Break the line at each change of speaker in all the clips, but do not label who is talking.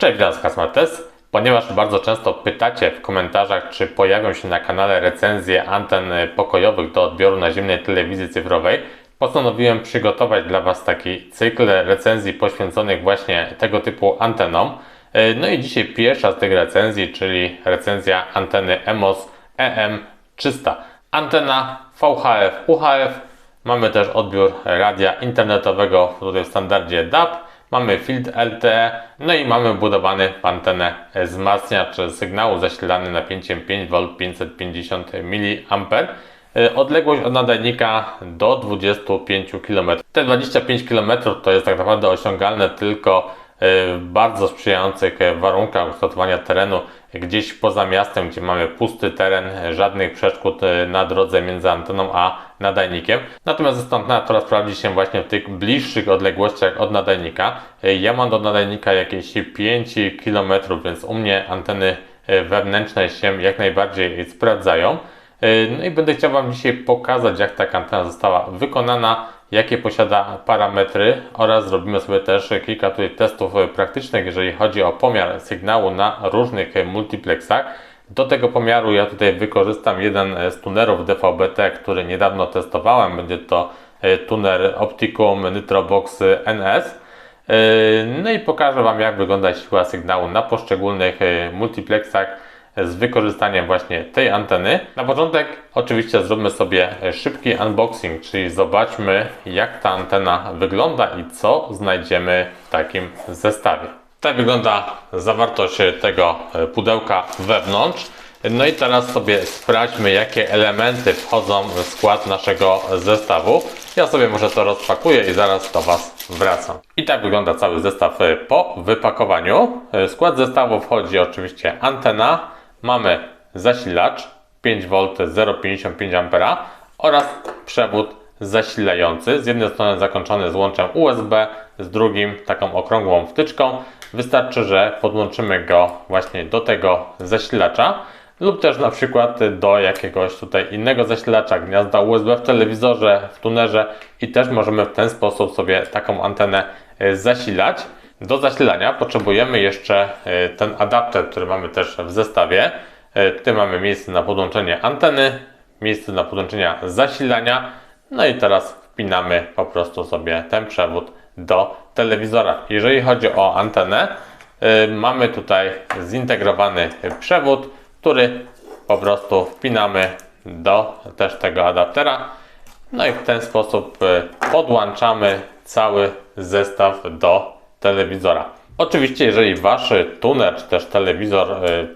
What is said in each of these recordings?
Cześć, witam z Kasmartes. Ponieważ bardzo często pytacie w komentarzach, czy pojawią się na kanale recenzje anten pokojowych do odbioru naziemnej telewizji cyfrowej, postanowiłem przygotować dla Was taki cykl recenzji poświęconych właśnie tego typu antenom. No i dzisiaj pierwsza z tych recenzji, czyli recenzja anteny EMOS EM300. Antena VHF, UHF. Mamy też odbiór radia internetowego tutaj w standardzie DAB. Mamy filtr LTE, no i mamy budowany antenę wzmacniacz sygnału zasilany napięciem 5V 550 mA. Odległość od nadajnika do 25 km. Te 25 km to jest tak naprawdę osiągalne tylko w bardzo sprzyjających warunkach ukształtowania terenu, gdzieś poza miastem, gdzie mamy pusty teren, żadnych przeszkód na drodze między anteną a nadajnikiem. Natomiast antena, która sprawdzi się właśnie w tych bliższych odległościach od nadajnika. Ja mam do nadajnika jakieś 5 km, więc u mnie anteny wewnętrzne się jak najbardziej sprawdzają. No i będę chciał Wam dzisiaj pokazać, jak ta antena została wykonana, jakie posiada parametry oraz zrobimy sobie też kilka tutaj testów praktycznych, jeżeli chodzi o pomiar sygnału na różnych multiplexach. Do tego pomiaru ja tutaj wykorzystam jeden z tunerów DVB-T, który niedawno testowałem. Będzie to tuner Opticum Nitrobox NS. No i pokażę Wam, jak wygląda siła sygnału na poszczególnych multiplexach z wykorzystaniem właśnie tej anteny. Na początek oczywiście zróbmy sobie szybki unboxing, czyli zobaczmy jak ta antena wygląda i co znajdziemy w takim zestawie. Tak wygląda zawartość tego pudełka wewnątrz. No i teraz sobie sprawdźmy jakie elementy wchodzą w skład naszego zestawu. Ja sobie może to rozpakuję i zaraz do Was wracam. I tak wygląda cały zestaw po wypakowaniu. W skład zestawu wchodzi oczywiście antena, mamy zasilacz 5V 0,55 A oraz przewód zasilający. Z jednej strony zakończony złączem USB, z drugim taką okrągłą wtyczką. Wystarczy, że podłączymy go właśnie do tego zasilacza lub też na przykład do jakiegoś tutaj innego zasilacza, gniazda USB w telewizorze, w tunerze i też możemy w ten sposób sobie taką antenę zasilać. Do zasilania potrzebujemy jeszcze ten adapter, który mamy też w zestawie. Tutaj mamy miejsce na podłączenie anteny, miejsce na podłączenie zasilania. No i teraz wpinamy po prostu sobie ten przewód do telewizora. Jeżeli chodzi o antenę, mamy tutaj zintegrowany przewód, który po prostu wpinamy do też tego adaptera. No i w ten sposób podłączamy cały zestaw do telewizora. Oczywiście, jeżeli Wasz tuner czy też telewizor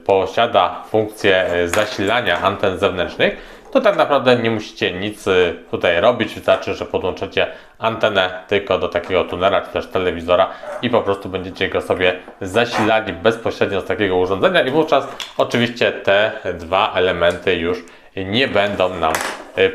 posiada funkcję zasilania anten zewnętrznych, to tak naprawdę nie musicie nic tutaj robić. Wystarczy, że podłączycie antenę tylko do takiego tunera czy też telewizora i po prostu będziecie go sobie zasilali bezpośrednio z takiego urządzenia i wówczas oczywiście te dwa elementy już nie będą nam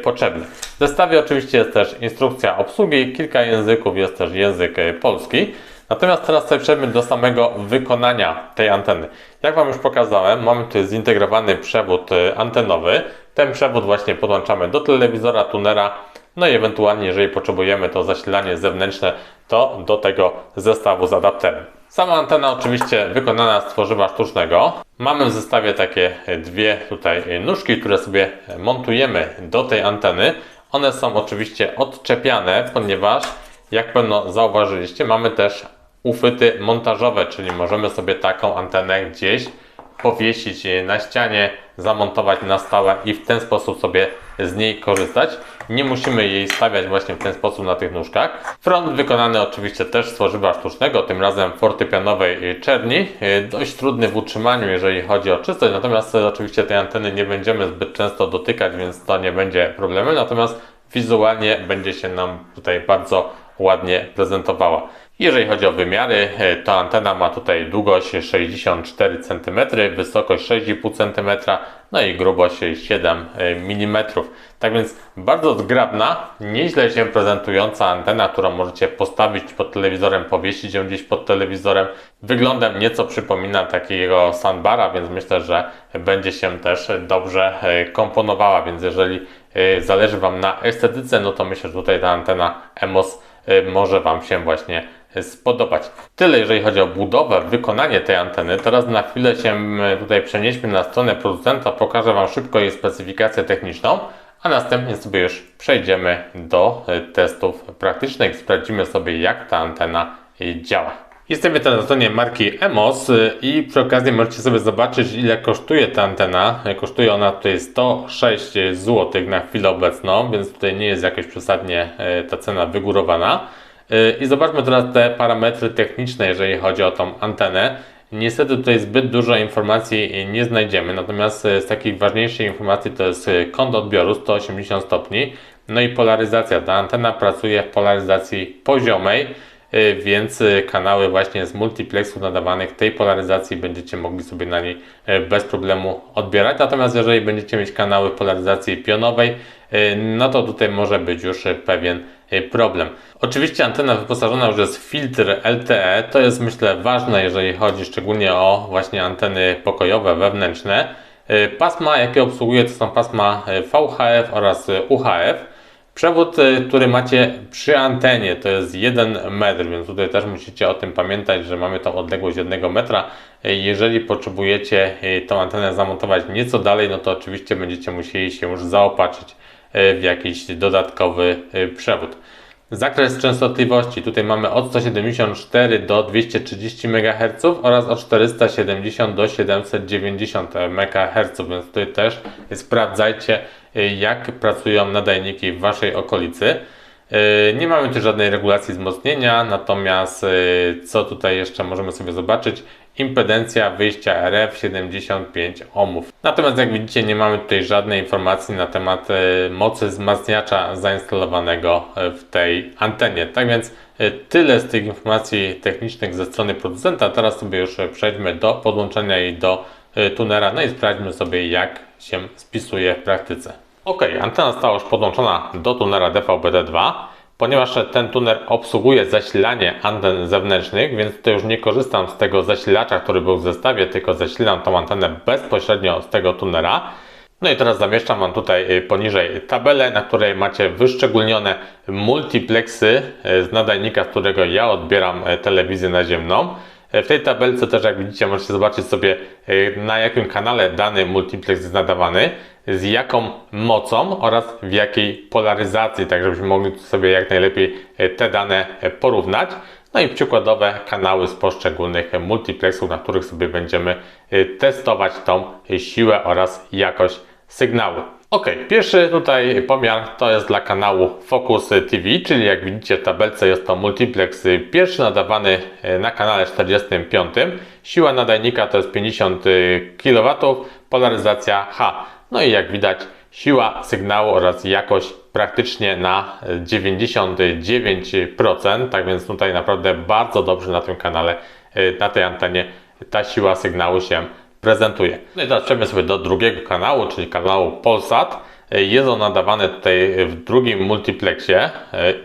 potrzebne. W zestawie oczywiście jest też instrukcja obsługi, kilka języków, jest też język polski. Natomiast teraz przejdźmy do samego wykonania tej anteny. Jak Wam już pokazałem, mamy tu zintegrowany przewód antenowy. Ten przewód właśnie podłączamy do telewizora, tunera, no i ewentualnie, jeżeli potrzebujemy to zasilanie zewnętrzne, to do tego zestawu z adapterem. Sama antena oczywiście wykonana z tworzywa sztucznego. Mamy w zestawie takie dwie tutaj nóżki, które sobie montujemy do tej anteny. One są oczywiście odczepiane, ponieważ jak pewno zauważyliście, mamy też uchwyty montażowe, czyli możemy sobie taką antenę gdzieś powiesić na ścianie, zamontować na stałe i w ten sposób sobie z niej korzystać. Nie musimy jej stawiać właśnie w ten sposób na tych nóżkach. Front wykonany oczywiście też z tworzywa sztucznego, tym razem fortepianowej czerni. Dość trudny w utrzymaniu, jeżeli chodzi o czystość, natomiast oczywiście tej anteny nie będziemy zbyt często dotykać, więc to nie będzie problemem. Natomiast wizualnie będzie się nam tutaj bardzo ładnie prezentowała. Jeżeli chodzi o wymiary, to antena ma tutaj długość 64 cm, wysokość 6,5 cm, no i grubość 7 mm. Tak więc bardzo zgrabna, nieźle się prezentująca antena, którą możecie postawić pod telewizorem, powiesić ją gdzieś pod telewizorem. Wyglądem nieco przypomina takiego sandbara, więc myślę, że będzie się też dobrze komponowała, więc jeżeli zależy Wam na estetyce, no to myślę, że tutaj ta antena EMOS może Wam się właśnie spodobać. Tyle jeżeli chodzi o budowę, wykonanie tej anteny. Teraz na chwilę się e, tutaj przenieśmy na stronę producenta, pokażę Wam szybko jej specyfikację techniczną, a następnie sobie już przejdziemy do e, testów praktycznych. Sprawdzimy sobie jak ta antena e, działa. Jesteśmy teraz na stronie marki EMOS i przy okazji możecie sobie zobaczyć ile kosztuje ta antena. Kosztuje ona tutaj 106 zł na chwilę obecną, więc tutaj nie jest jakoś przesadnie ta cena wygórowana. I zobaczmy teraz te parametry techniczne, jeżeli chodzi o tą antenę. Niestety tutaj zbyt dużo informacji nie znajdziemy, natomiast z takich ważniejszych informacji to jest kąt odbioru 180 stopni, no i polaryzacja. Ta antena pracuje w polaryzacji poziomej Y, więc kanały właśnie z multiplexu nadawanych tej polaryzacji będziecie mogli sobie na niej bez problemu odbierać. Natomiast jeżeli będziecie mieć kanały polaryzacji pionowej, no to tutaj może być już pewien problem. Oczywiście antena wyposażona już jest w filtr LTE, to jest myślę ważne, jeżeli chodzi szczególnie o właśnie anteny pokojowe, wewnętrzne. Pasma, jakie obsługuje, to są pasma VHF oraz UHF. Przewód, który macie przy antenie to jest 1 metr, więc tutaj też musicie o tym pamiętać, że mamy tą odległość 1 metra. Jeżeli potrzebujecie tą antenę zamontować nieco dalej, no to oczywiście będziecie musieli się już zaopatrzyć w jakiś dodatkowy przewód. Zakres częstotliwości tutaj mamy od 174 do 230 MHz oraz od 470 do 790 MHz, więc tutaj też sprawdzajcie jak pracują nadajniki w Waszej okolicy. Nie mamy tu żadnej regulacji wzmocnienia, natomiast co tutaj jeszcze możemy sobie zobaczyć? impedencja wyjścia RF 75 ohmów. Natomiast jak widzicie nie mamy tutaj żadnej informacji na temat e, mocy wzmacniacza zainstalowanego e, w tej antenie. Tak więc e, tyle z tych informacji technicznych ze strony producenta. Teraz sobie już przejdźmy do podłączenia jej do tunera, no i sprawdźmy sobie jak się spisuje w praktyce. Ok, antena została już podłączona do tunera DVB-T2. Ponieważ ten tuner obsługuje zasilanie anten zewnętrznych, więc tutaj już nie korzystam z tego zasilacza, który był w zestawie, tylko zasilam tą antenę bezpośrednio z tego tunera. No i teraz zamieszczam Wam tutaj y, poniżej tabelę, na której macie wyszczególnione multiplexy y, z nadajnika, z którego ja odbieram y, telewizję naziemną. W tej tabelce też jak widzicie możecie zobaczyć sobie na jakim kanale dany multiplex jest nadawany z jaką mocą oraz w jakiej polaryzacji, tak żebyśmy mogli sobie jak najlepiej e, te dane e, porównać. No i przykładowe kanały z poszczególnych multiplexów, na których sobie będziemy e, testować tą siłę oraz jakość sygnału. Ok, pierwszy tutaj pomiar to jest dla kanału Focus TV, czyli jak widzicie w tabelce jest to multiplex pierwszy nadawany na kanale 45. Siła nadajnika to jest 50 kW, polaryzacja H. No i jak widać, siła sygnału oraz jakość praktycznie na 99%, tak więc tutaj naprawdę bardzo dobrze na tym kanale, y, na tej antenie ta siła sygnału się prezentuje. No i teraz przejdźmy sobie do drugiego kanału, czyli kanału Polsat. Y, jest on nadawany tutaj w drugim multiplexie y,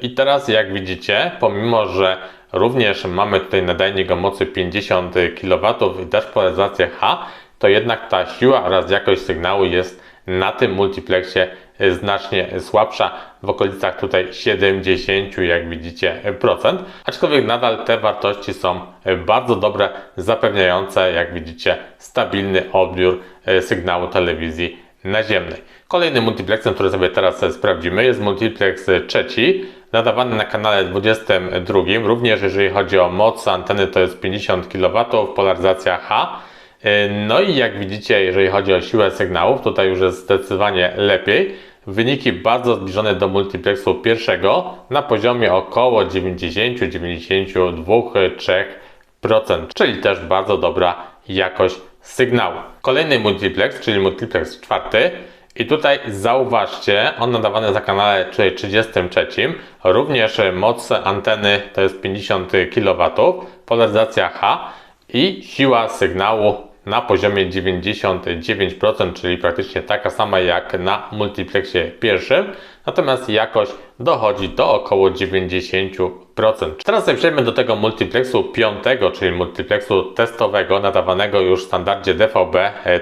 i teraz jak widzicie, pomimo że również mamy tutaj nadajnik o mocy 50 kW i też polaryzację H, to jednak ta siła oraz jakość sygnału jest na tym multiplexie znacznie słabsza, w okolicach tutaj 70, jak widzicie, procent. Aczkolwiek nadal te wartości są bardzo dobre, zapewniające, jak widzicie, stabilny odbiór sygnału telewizji naziemnej. Kolejnym multiplexem, który sobie teraz sprawdzimy, jest multiplex trzeci, nadawany na kanale 22. Również jeżeli chodzi o moc anteny, to jest 50 kW, polaryzacja H. E, no i jak widzicie, jeżeli chodzi o siłę sygnałów, tutaj już jest zdecydowanie lepiej. Wyniki bardzo zbliżone do multiplexu pierwszego na poziomie około 90-92-3%, czyli też bardzo dobra jakość sygnału. Kolejny multiplex, czyli multiplex czwarty. I tutaj zauważcie, on nadawany za kanale 33, również moc anteny to jest 50 kW, polaryzacja H i siła sygnału na poziomie 99%, czyli praktycznie taka sama jak na multiplexie pierwszym, natomiast jakość dochodzi do około 90%. Teraz przejdziemy do tego multiplexu piątego, czyli multiplexu testowego, nadawanego już w standardzie DVB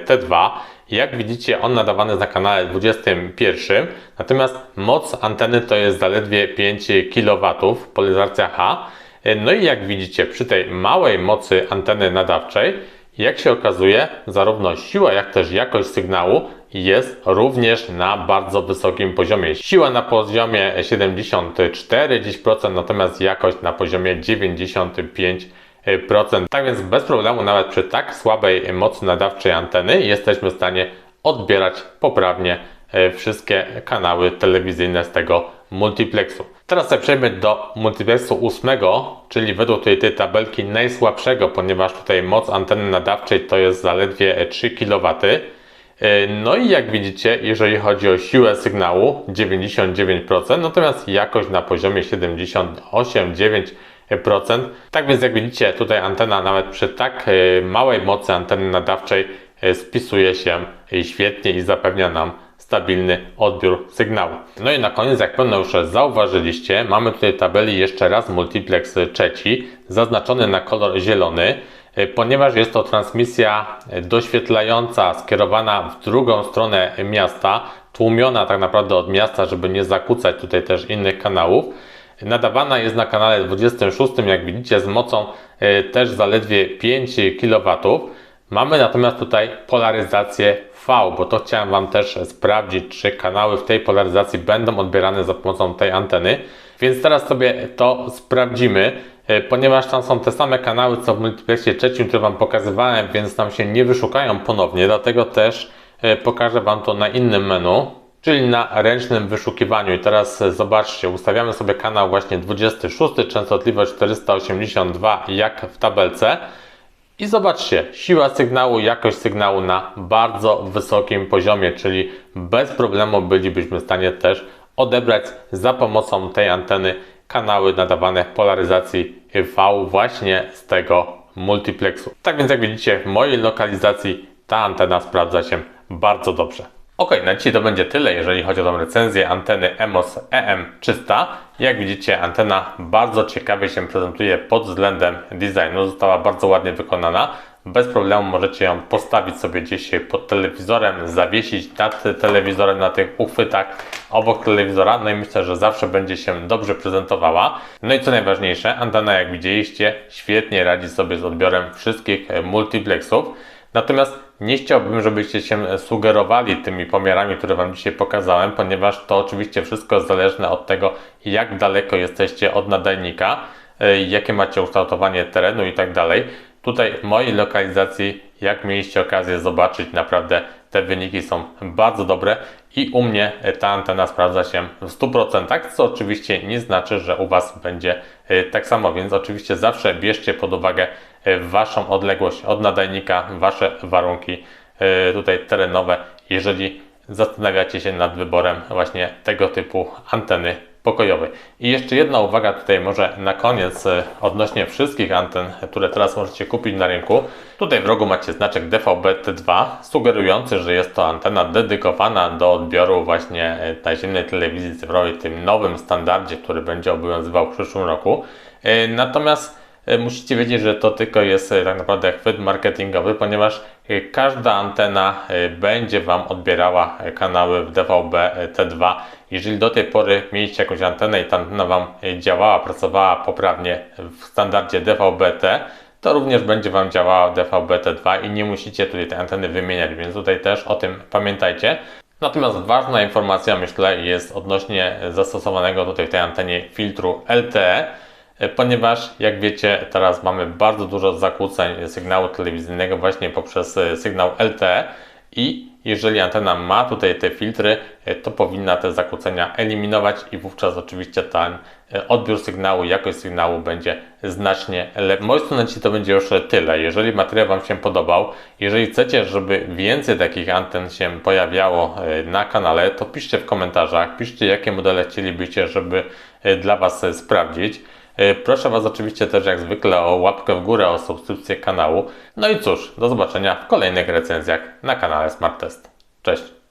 T2. Jak widzicie, on nadawany na kanale 21, natomiast moc anteny to jest zaledwie 5 kW, polaryzacja H. No i jak widzicie, przy tej małej mocy anteny nadawczej, jak się okazuje, zarówno siła, jak też jakość sygnału jest również na bardzo wysokim poziomie. Siła na poziomie 74%, natomiast jakość na poziomie 95%. Tak więc bez problemu, nawet przy tak słabej mocy nadawczej anteny, jesteśmy w stanie odbierać poprawnie e, wszystkie kanały telewizyjne z tego multiplexu. Teraz przejdę do multiplexu ósmego, czyli według tej, tej tabelki najsłabszego, ponieważ tutaj moc anteny nadawczej to jest zaledwie 3 kW. No i jak widzicie, jeżeli chodzi o siłę sygnału 99%, natomiast jakość na poziomie 78-9%. Tak więc jak widzicie, tutaj antena nawet przy tak e, małej mocy anteny nadawczej e, spisuje się świetnie i zapewnia nam stabilny odbiór sygnału. No i na koniec, jak pewno już zauważyliście, mamy tutaj tabeli jeszcze raz multiplex trzeci, zaznaczony na kolor zielony, e, ponieważ jest to transmisja doświetlająca, skierowana w drugą stronę miasta, tłumiona tak naprawdę od miasta, żeby nie zakłócać tutaj też innych kanałów. Nadawana jest na kanale 26, jak widzicie, z mocą e, też zaledwie 5 kW. Mamy natomiast tutaj polaryzację V, bo to chciałem Wam też sprawdzić, czy kanały w tej polaryzacji będą odbierane za pomocą tej anteny. Więc teraz sobie to sprawdzimy, e, ponieważ tam są te same kanały co w multiplexie trzecim, które Wam pokazywałem, więc tam się nie wyszukają ponownie, dlatego też e, pokażę Wam to na innym menu, czyli na ręcznym wyszukiwaniu. I teraz zobaczcie, ustawiamy sobie kanał właśnie 26, częstotliwość 482 jak w tabelce. I zobaczcie, siła sygnału, jakość sygnału na bardzo wysokim poziomie, czyli bez problemu bylibyśmy w stanie też odebrać za pomocą tej anteny kanały nadawane polaryzacji V właśnie z tego multiplexu. Tak więc jak widzicie, w mojej lokalizacji ta antena sprawdza się bardzo dobrze. Ok, na dzisiaj to będzie tyle, jeżeli chodzi o tą recenzję anteny EMOS EM300. Jak widzicie, antena bardzo ciekawie się prezentuje pod względem designu. Została bardzo ładnie wykonana. Bez problemu możecie ją postawić sobie gdzieś pod telewizorem, zawiesić nad telewizorem na tych uchwytach obok telewizora. No i myślę, że zawsze będzie się dobrze prezentowała. No i co najważniejsze, antena jak widzieliście świetnie radzi sobie z odbiorem wszystkich multiplexów. Natomiast nie chciałbym, żebyście się sugerowali tymi pomiarami, które Wam dzisiaj pokazałem, ponieważ to oczywiście wszystko jest zależne od tego, jak daleko jesteście od nadajnika, e, jakie macie ukształtowanie terenu i tak dalej. Tutaj w mojej lokalizacji, jak mieliście okazję zobaczyć, naprawdę te wyniki są bardzo dobre i u mnie ta antena sprawdza się w 100%, co oczywiście nie znaczy, że u Was będzie e, tak samo, więc oczywiście zawsze bierzcie pod uwagę Waszą odległość od nadajnika, Wasze warunki e, tutaj terenowe, jeżeli zastanawiacie się nad wyborem właśnie tego typu anteny pokojowej. I jeszcze jedna uwaga tutaj może na koniec e, odnośnie wszystkich anten, które teraz możecie kupić na rynku. Tutaj w rogu macie znaczek DVB-T2, sugerujący, że jest to antena dedykowana do odbioru właśnie e, naziemnej telewizji cyfrowej w tym nowym standardzie, który będzie obowiązywał w przyszłym roku. E, natomiast E, musicie wiedzieć, że to tylko jest e, tak naprawdę chwyt marketingowy, ponieważ e, każda antena będzie Wam odbierała kanały w DVB T2. Jeżeli do tej pory mieliście jakąś antenę i ta antena Wam działała, pracowała poprawnie w standardzie DVB-T, to również będzie Wam działała DVB-T2 i nie musicie tutaj tej anteny wymieniać, więc tutaj też o tym pamiętajcie. Natomiast ważna informacja, myślę, jest odnośnie zastosowanego tutaj w tej antenie filtru LTE. E, ponieważ jak wiecie teraz mamy bardzo dużo zakłóceń sygnału telewizyjnego właśnie poprzez e, sygnał LTE i jeżeli antena ma tutaj te filtry, e, to powinna te zakłócenia eliminować i wówczas oczywiście ten odbiór sygnału, jakość sygnału będzie znacznie lepsza. Moi studenci to będzie już tyle. Jeżeli materiał Wam się podobał, jeżeli chcecie, żeby więcej takich anten się pojawiało na kanale, to piszcie w komentarzach, piszcie jakie modele chcielibyście, żeby dla Was sprawdzić. E, proszę Was oczywiście też jak zwykle o łapkę w górę, o subskrypcję kanału. No i cóż, do zobaczenia w kolejnych recenzjach na kanale Smart Test. Cześć!